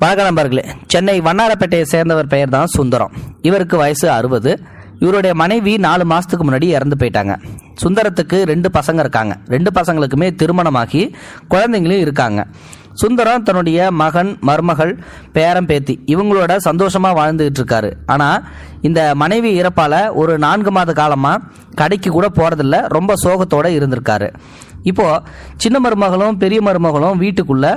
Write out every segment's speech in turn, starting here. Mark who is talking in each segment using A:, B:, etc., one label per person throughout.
A: வணக்கம் நண்பர்களே சென்னை வண்ணாரப்பேட்டையை சேர்ந்தவர் பெயர் தான் சுந்தரம். இவருக்கு வயசு அறுபது. இவருடைய மனைவி நாலு மாதத்துக்கு முன்னாடி இறந்து போயிட்டாங்க. சுந்தரத்துக்கு ரெண்டு பசங்க இருக்காங்க. ரெண்டு பசங்களுக்குமே திருமணமாகி குழந்தைங்களும் இருக்காங்க. சுந்தரம் தன்னுடைய மகன் மருமகள் பேரம் பேத்தி இவங்களோட சந்தோஷமாக வாழ்ந்துகிட்டு இருக்காரு. ஆனால் இந்த மனைவி இறப்பால் ஒரு நான்கு மாத காலமாக கடைக்கு கூட போகிறதில்ல ரொம்ப சோகத்தோடு இருந்திருக்காரு. இப்போது சின்ன மருமகளும் பெரிய மருமகளும் வீட்டுக்குள்ளே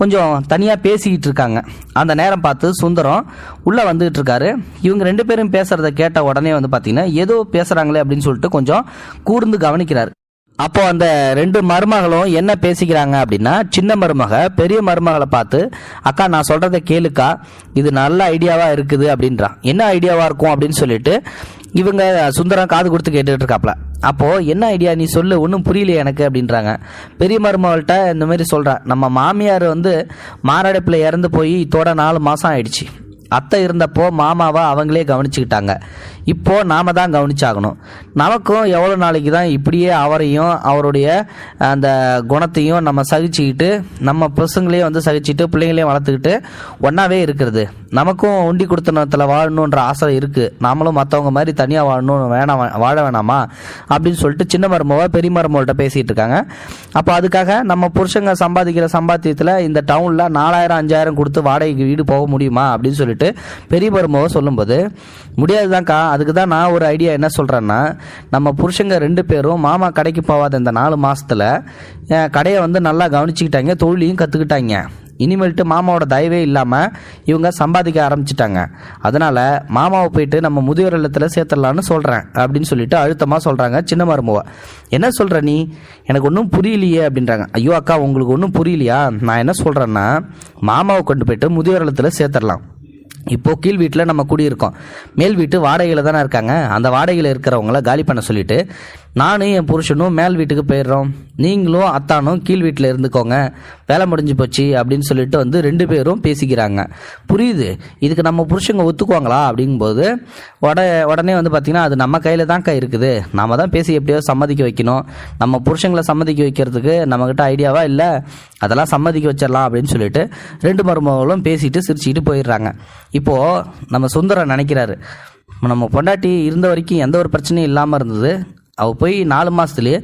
A: கொஞ்சம் தனியாக பேசிக்கிட்டு இருக்காங்க. அந்த நேரம் பார்த்து சுந்தரம் உள்ளே வந்துகிட்டு இருக்காரு. இவங்க ரெண்டு பேரும் பேசுகிறத கேட்ட உடனே வந்து பார்த்தீங்கன்னா ஏதோ பேசுகிறாங்களே அப்படின்னு சொல்லிட்டு கொஞ்சம் கூர்ந்து கவனிக்கிறார். அப்போ அந்த ரெண்டு மருமகளும் என்ன பேசிக்கிறாங்க அப்படின்னா சின்ன மருமக பெரிய மருமகளை பார்த்து அக்கா நான் சொல்கிறத கேளுக்கா. இது நல்ல ஐடியாவாக இருக்குது அப்படின்றான் என்ன ஐடியாவாக இருக்கும்? அப்படின்னு சொல்லிட்டு இவங்க சுந்தரம் காது கொடுத்து கேட்டுட்டு இருக்காப்ல. அப்போது என்ன ஐடியா நீ சொல்லு ஒன்றும் புரியலையே எனக்கு அப்படின்றாங்க. பெரிய மருமகள்கிட்ட இந்த மாதிரி சொல்கிறேன் நம்ம மாமியார் வந்து மாரடைப்பில் இறந்து போய் இதோட நாலு மாதம் ஆயிடுச்சு. அத்தை இருந்தப்போ மாமாவை அவங்களே கவனிச்சுக்கிட்டாங்க. இப்போ நாம் தான் கவனிச்சாகணும். நமக்கும் எவ்வளோ நாளைக்கு தான் இப்படியே அவரையும் அவருடைய அந்த குணத்தையும் நம்ம சகிச்சுக்கிட்டு நம்ம பசங்களையும் வந்து சகிச்சுட்டு பிள்ளைங்களையும் வளர்த்துக்கிட்டு ஒன்றாவே இருக்கிறது. நமக்கும் உண்டி கொடுத்தனத்தில் வாழணுன்ற ஆசை இருக்குது நாமளும் மற்றவங்க மாதிரி தனியாக வாழணும் வேணாம் வாழ வேணாமா? அப்படின்னு சொல்லிட்டு சின்ன மருமவ பெரிய மருமவள்கிட்ட பேசிகிட்டு இருக்காங்க. அப்போ அதுக்காக நம்ம புருஷங்க சம்பாதிக்கிற சம்பாத்தியத்தில் இந்த டவுனில் நாலாயிரம் அஞ்சாயிரம் கொடுத்து வாடகைக்கு வீடு போக முடியுமா? அப்படின்னு சொல்லிட்டு பெரிய மருமவ சொல்லும்போது முடியாது தான்க்கா அதுக்கு தான் நான் ஒரு ஐடியா என்ன சொல்கிறேன்னா நம்ம புருஷங்க ரெண்டு பேரும் மாமா கடைக்கு போகாத இந்த நாலு மாதத்தில் கடையை வந்து நல்லா கவனிச்சுக்கிட்டாங்க தொழிலையும் கற்றுக்கிட்டாங்க இனிமேல்ட்டு மாமாவோட தயவே இல்லாமல் இவங்க சம்பாதிக்க ஆரம்பிச்சிட்டாங்க. அதனால் மாமாவை போயிட்டு நம்ம முதியோர் இல்லத்தில் சேர்த்துடலான்னு சொல்கிறேன் அப்படின்னு சொல்லிட்டு அழுத்தமாக சொல்கிறாங்க சின்ன மருமவை. என்ன சொல்கிற நீ? எனக்கு ஒன்றும் புரியலையே அப்படின்றாங்க. ஐயோ அக்கா உங்களுக்கு ஒன்றும் புரியலையா? நான் என்ன சொல்கிறேன்னா மாமாவை கொண்டு போயிட்டு முதியோர் இல்லத்தில் சேர்த்துடலாம். இப்போ கீழ் வீட்டில் நம்ம குடியிருக்கோம். மேல் வீட்டு வாடகையில் தானே இருக்காங்க. அந்த வாடகையில் இருக்கிறவங்கள காலி பண்ண சொல்லிட்டு நானும் என் புருஷனும் மேல் வீட்டுக்கு போயிடுறோம். நீங்களும் அத்தானும் கீழ் வீட்டில் இருந்துக்கோங்க. வேலை முடிஞ்சு போச்சு அப்படின்னு சொல்லிட்டு வந்து ரெண்டு பேரும் பேசிக்கிறாங்க. புரியுது? இதுக்கு நம்ம புருஷங்க ஒத்துக்குவாங்களா அப்படிங்கும்போது உட உடனே வந்து பார்த்திங்கன்னா அது நம்ம கையில் தான்க்கா இருக்குது. நம்ம தான் பேசி எப்படியாவது சம்மதிக்க வைக்கணும். நம்ம புருஷங்களை சம்மதிக்க வைக்கிறதுக்கு நம்மக்கிட்ட ஐடியாவா இல்லை. அதெல்லாம் சம்மதிக்க வச்சிடலாம் அப்படின்னு சொல்லிட்டு ரெண்டு மருமகளும் பேசிட்டு சிரிச்சுக்கிட்டு போயிடுறாங்க. இப்போது நம்ம சுந்தரம் நினைக்கிறாரு. நம்ம பொண்டாட்டி இருந்த வரைக்கும் எந்த ஒரு பிரச்சனையும் இல்லாமல் இருந்தது. அவள் போய் நாலு மாதத்துலேயே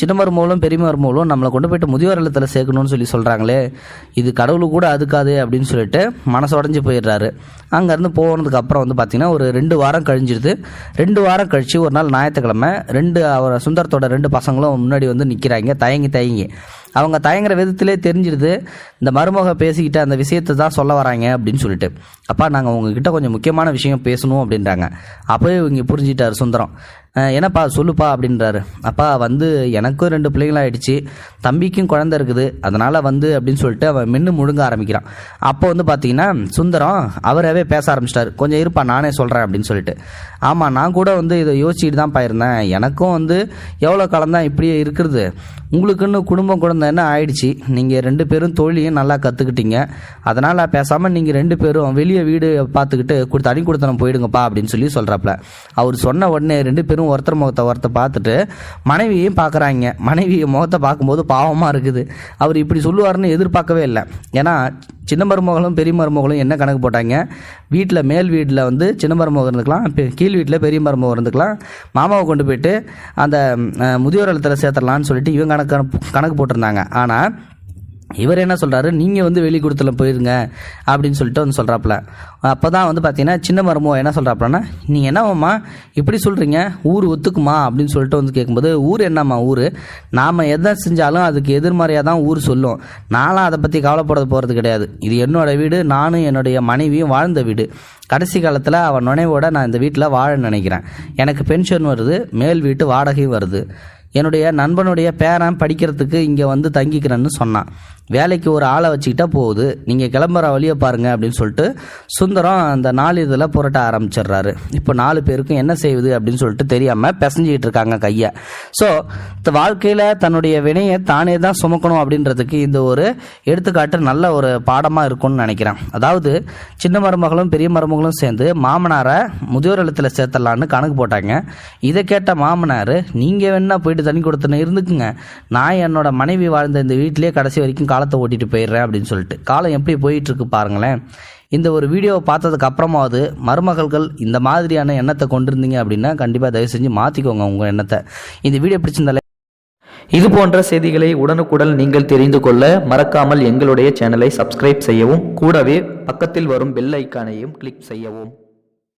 A: சின்ன மருமகளும் பெரிய மருமகளும் நம்மளை கொண்டு போயிட்டு முதியோர் இல்லத்தில் சேர்க்கணும்னு சொல்லி சொல்கிறாங்களே இது கடவுளுக்கு கூட அதுக்காது அப்படின்னு சொல்லிட்டு மனசு உடஞ்சி போயிடுறாரு. அங்கேருந்து போனதுக்கு அப்புறம் வந்து பார்த்திங்கன்னா ஒரு ரெண்டு வாரம் கழிஞ்சிருது. ரெண்டு வாரம் கழித்து ஒரு நாள் ஞாயிற்றுக்கிழமை ரெண்டு அவர் சுந்தரத்தோட ரெண்டு பசங்களும் முன்னாடி வந்து நிற்கிறாங்க தயங்கி தயங்கி. அவங்க தயங்குற விதத்திலே தெரிஞ்சிடுது இந்த மருமக பேசிக்கிட்ட அந்த விஷயத்தை தான் சொல்ல வராங்க அப்படின்னு சொல்லிட்டு. அப்பா நாங்கள் உங்ககிட்ட கொஞ்சம் முக்கியமான விஷயம் பேசணும் அப்படின்றாங்க. அப்போவே இவங்க புரிஞ்சிட்டார் சுந்தரம். என்னப்பா சொல்லுப்பா அப்படின்றாரு. அப்பா வந்து எனக்கும் ரெண்டு பிள்ளைங்களும் ஆயிடுச்சு தம்பிக்கும் குழந்த இருக்குது. அதனால் வந்து அப்படின்னு சொல்லிட்டு அவன் மென்று முழுங்க ஆரம்பிக்கிறான். அப்போ வந்து பார்த்தீங்கன்னா சுந்தரம் அவரவே பேச ஆரம்பிச்சிட்டாரு. கொஞ்சம் இருப்பா நானே சொல்கிறேன் அப்படின்னு சொல்லிட்டு. ஆமாம் நான் கூட வந்து இதை யோசிச்சுட்டு தான் போயிருந்தேன் எனக்கும் வந்து எவ்வளோ காலம் தான் இப்படியே இருக்கிறது. உங்களுக்குன்னு குடும்பம் குழந்தைன்னு ஆயிடுச்சு? நீங்கள் ரெண்டு பேரும் தொழிலையும் நல்லா கற்றுக்கிட்டீங்க அதனால் பேசாமல் நீங்கள் ரெண்டு பேரும் வெளியே வீடு பார்த்துக்கிட்டு கொடுத்து தனி கொடுத்தனம் போயிடுங்கப்பா அப்படின்னு சொல்லி சொல்கிறாப்புல அவர் சொன்ன உடனே ரெண்டு பேரும் ஒருத்தர் முகத்தை ஒருத்தர் பார்த்துட்டு மனைவியையும் பார்க்குறாங்க. மனைவி முகத்தை பார்க்கும்போது பாவமாக இருக்குது. அவர் இப்படி சொல்லுவாருன்னு எதிர்பார்க்கவே இல்லை. ஏன்னா சின்ன மருமகளும் பெரிய மருமகளும் என்ன கணக்கு போட்டாங்க? வீட்டில் மேல் வீட்டில் வந்து சின்ன மருமகம் இருந்துக்கலாம் பெ- கீழ் வீட்டில் பெரிய மருமகம் இருந்துக்கலாம். மாமாவை கொண்டு போயிட்டு அந்த முதியோர் இல்லத்தில் சேர்த்துடலான்னு சொல்லிட்டு இவங்க கணக்கு கணக்கு போட்டிருந்தாங்க. ஆனால் இவர் என்ன சொல்கிறாரு நீங்கள் வந்து வெளிக்கூடத்தில் போயிருங்க அப்படின்னு சொல்லிட்டு வந்து சொல்கிறாப்புல அப்போ தான் வந்து பார்த்தீங்கன்னா சின்ன மருமோ என்ன சொல்கிறாப்புலன்னா நீங்கள் என்னவாம்மா இப்படி சொல்கிறீங்க ஊர் ஒத்துக்குமா? அப்படின்னு சொல்லிட்டு வந்து கேட்கும்போது ஊர் என்னம்மா ஊர்? நாம் எதை செஞ்சாலும் அதுக்கு எதிர்மறையாக தான் ஊர் சொல்லும். நானும் அதை பற்றி கவலைப்பட போகிறது கிடையாது. இது என்னோடய வீடு நானும் என்னுடைய மனைவியும் வாழ்ந்த வீடு. கடைசி காலத்தில் அவன் நுழைவோட நான் இந்த வீட்டில் வாழ நினைக்கிறேன். எனக்கு பென்ஷன் வருது மேல் வீட்டு வாடகையும் வருது. என்னுடைய நண்பனுடைய பேரன் படிக்கிறதுக்கு இங்கே வந்து தங்கிக்கிறேன்னு சொன்னான். வேலைக்கு ஒரு ஆளை வச்சுக்கிட்டா போகுது. நீங்கள் கிளம்புற வழியை பாருங்கள் அப்படின்னு சொல்லிட்டு சுந்தரம் அந்த நாலு இதில் புரட்ட ஆரம்பிச்சிடுறாரு. இப்போ நாலு பேருக்கும் என்ன செய்யுது அப்படின்னு சொல்லிட்டு தெரியாமல் பிசைஞ்சிக்கிட்டு இருக்காங்க கையை. ஸோ இந்த வாழ்க்கையில் தன்னுடைய வினையை தானே தான் சுமக்கணும் அப்படின்றதுக்கு இந்த ஒரு எடுத்துக்காட்டு நல்ல ஒரு பாடமாக இருக்கும்னு நினைக்கிறேன். அதாவது சின்ன மருமகளும் பெரிய மருமகளும் சேர்ந்து மாமனாரை முதியோர் இல்லத்தில் சேர்த்தலான்னு கணக்கு போட்டாங்க. இதை கேட்ட மாமனார் நீங்கள் வேணா போயிட்டு போயிட்டு தண்ணி கொடுத்தன இருந்துக்குங்க. நான் என்னோட மனைவி வாழ்ந்த இந்த வீட்டிலே கடைசி வரைக்கும் காலத்தை ஓட்டிட்டு போயிடுறேன் அப்படின்னு சொல்லிட்டு. காலம் எப்படி போயிட்டு இருக்கு பாருங்களேன். இந்த ஒரு வீடியோவை பார்த்ததுக்கு அப்புறமாவது மருமகள்கள் இந்த மாதிரியான எண்ணத்தை கொண்டிருந்தீங்க அப்படின்னா கண்டிப்பாக தயவு செஞ்சு மாற்றிக்கோங்க உங்கள் எண்ணத்தை. இந்த வீடியோ பிடிச்சிருந்தாலே
B: இது போன்ற செய்திகளை உடனுக்குடன் நீங்கள் தெரிந்து கொள்ள மறக்காமல் எங்களுடைய சேனலை சப்ஸ்கிரைப் செய்யவும் கூடவே பக்கத்தில் வரும் பெல் ஐக்கானையும் கிளிக் செய்யவும்.